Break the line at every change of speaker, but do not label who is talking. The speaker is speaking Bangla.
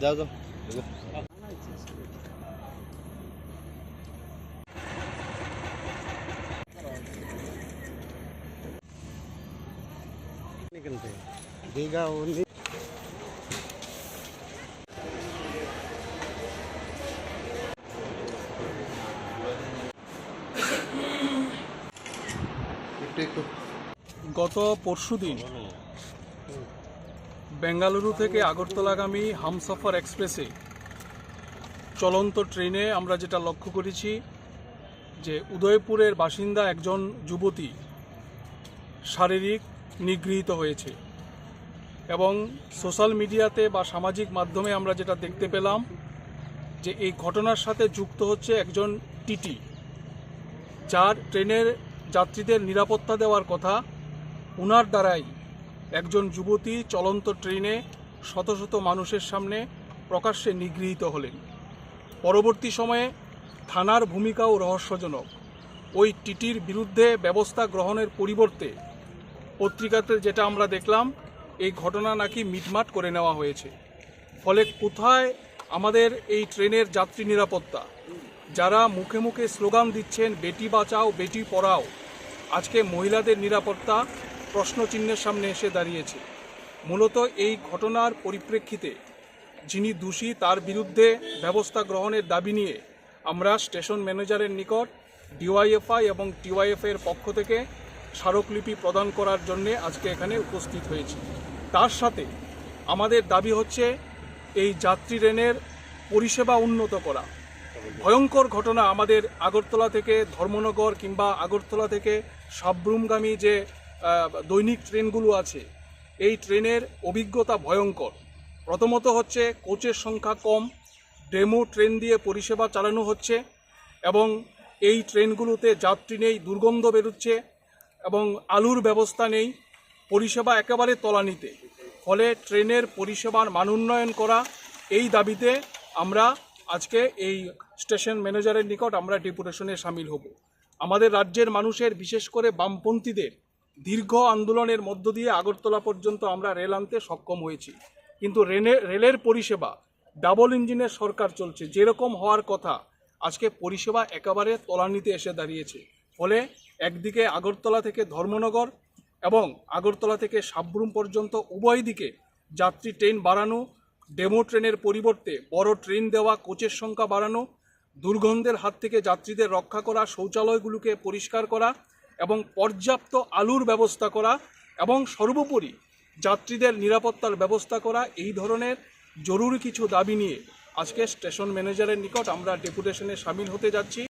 যাও যাও। দীঘা
গত পরশুদিন বেঙ্গালুরু থেকে আগরতলাগামী হামসফর এক্সপ্রেসে চলন্ত ট্রেনে আমরা যেটা লক্ষ্য করেছি, যে উদয়পুরের বাসিন্দা একজন যুবতী শারীরিক নিগৃহীত হয়েছে এবং সোশ্যাল মিডিয়াতে বা সামাজিক মাধ্যমে আমরা যেটা দেখতে পেলাম, যে এই ঘটনার সাথে যুক্ত হচ্ছে একজন টিটি, যার ট্রেনের যাত্রীদের নিরাপত্তা দেওয়ার কথা উনার দ্বারাই একজন যুবতী চলন্ত ট্রেনে শত শত মানুষের সামনে প্রকাশ্যে নিগৃহীত হলেন। পরবর্তী সময়ে থানার ভূমিকাও রহস্যজনক। ওই টিটির বিরুদ্ধে ব্যবস্থা গ্রহণের পরিবর্তে পত্রিকাতে যেটা আমরা দেখলাম, এই ঘটনা নাকি মিটমাট করে নেওয়া হয়েছে। ফলে কোথায় আমাদের এই ট্রেনের যাত্রী নিরাপত্তা? যারা মুখে মুখে স্লোগান দিচ্ছেন, বেটি বাঁচাও, বেটি পড়াও। আজকে মহিলাদের নিরাপত্তা প্রশ্নচিহ্নের সামনে এসে দাঁড়িয়েছে। মূলত এই ঘটনার পরিপ্রেক্ষিতে যিনি দোষী, তার বিরুদ্ধে ব্যবস্থা গ্রহণের দাবি নিয়ে আমরা স্টেশন ম্যানেজারের নিকট, ডিওয়াইএফআই এবং টিওয়াইএফ এর পক্ষ থেকে স্মারকলিপি প্রদান করার জন্যে আজকে এখানে উপস্থিত হয়েছি। তার সাথে আমাদের দাবি হচ্ছে এই যাত্রী ট্রেনের পরিষেবা উন্নত করা। ভয়ঙ্কর ঘটনা আমাদের আগরতলা থেকে ধর্মনগর কিংবা আগরতলা থেকে সাবরুমগামী যে দৈনিক ট্রেনগুলো আছে। এই ট্রেনের অভিজ্ঞতা ভয়ঙ্কর। প্রথমত হচ্ছে কোচের সংখ্যা কম, ডেমো ট্রেন দিয়ে পরিষেবা চালানো হচ্ছে এবং এই ট্রেনগুলোতে যাত্রী নেই, দুর্গন্ধ বেরোচ্ছে এবং আলুর ব্যবস্থা নেই, পরিষেবা একেবারে তলানিতে। ফলে ট্রেনের পরিষেবার মান উন্নয়ন করা, এই দাবিতে আমরা আজকে এই স্টেশন ম্যানেজারের নিকট আমরা ডেপুটেশনে সামিল হব। আমাদের রাজ্যের মানুষের, বিশেষ করে বামপন্থীদের দীর্ঘ আন্দোলনের মধ্য দিয়ে আগরতলা পর্যন্ত আমরা রেল আনতে সক্ষম হয়েছি। কিন্তু রেলে রেলের পরিষেবা ডাবল ইঞ্জিনের সরকার চলছে। যেরকম হওয়ার কথা, আজকে পরিষেবা একেবারে তলানিতে এসে দাঁড়িয়েছে। ফলে একদিকে আগরতলা থেকে ধর্মনগর এবং আগরতলা থেকে সাবরুম পর্যন্ত উভয় দিকে যাত্রী ট্রেন বাড়ানো, ডেমো ট্রেনের পরিবর্তে বড় ট্রেন দেওয়া, কোচের সংখ্যা বাড়ানো, দুর্গন্ধের হাত থেকে যাত্রীদের রক্ষা করা, শৌচালয়গুলোকে পরিষ্কার করা এবং পর্যাপ্ত আলুর ব্যবস্থা করা এবং সর্বোপরি যাত্রীদের নিরাপত্তার ব্যবস্থা করা এই ধরনের জরুরি কিছু দাবি নিয়ে আজকে স্টেশন ম্যানেজারের নিকট আমরা ডেপুটেশনে সামিল হতে যাচ্ছি।